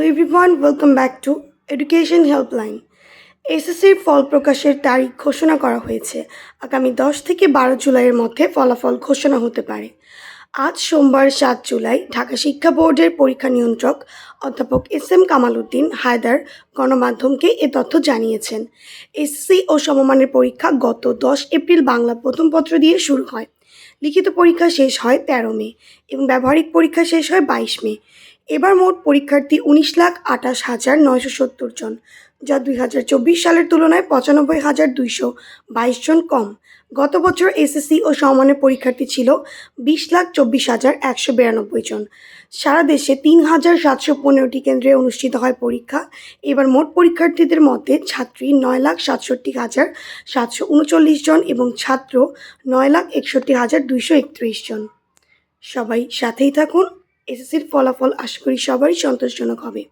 Hello everyone welcome back to education helpline এসএসসির ফল প্রকাশের তারিখ ঘোষণা করা হয়েছে। আগামী দশ থেকে বারো জুলাইয়ের মধ্যে ফলাফল ঘোষণা হতে পারে। আজ সোমবার সাত জুলাই, ঢাকা শিক্ষা বোর্ডের পরীক্ষা নিয়ন্ত্রক অধ্যাপক এস এম কামাল উদ্দিন হায়দার গণমাধ্যমকে এ তথ্য জানিয়েছেন। এসসি ও সমমানের পরীক্ষা গত দশ এপ্রিল বাংলা প্রথম পত্র দিয়ে শুরু হয়। লিখিত পরীক্ষা শেষ হয় তেরো মে এবং ব্যবহারিক পরীক্ষা শেষ হয় বাইশ মে। এবার মোট পরীক্ষার্থী উনিশ লাখ আঠাশ হাজার নয়শো সত্তর জন, যা দুই হাজার চব্বিশ সালের তুলনায় পঁচানব্বই হাজার দুইশো বাইশ জন কম। গত বছর এসএসসি ও সমমানের পরীক্ষার্থী ছিল বিশ লাখ চব্বিশ হাজার একশো বিরানব্বই জন। সারা দেশে তিন হাজার সাতশো পনেরোটি কেন্দ্রে অনুষ্ঠিত হয় পরীক্ষা। এবার মোট পরীক্ষার্থীদের মধ্যে ছাত্রী নয় লাখ সাতষট্টি হাজার সাতশো উনচল্লিশ জন এবং ছাত্র নয় লাখ একষট্টি হাজার দুইশো একত্রিশ জন। সবাই সাথেই থাকুন। এসএসসির ফলাফল আশা করি সবারই সন্তোষজনক হবে।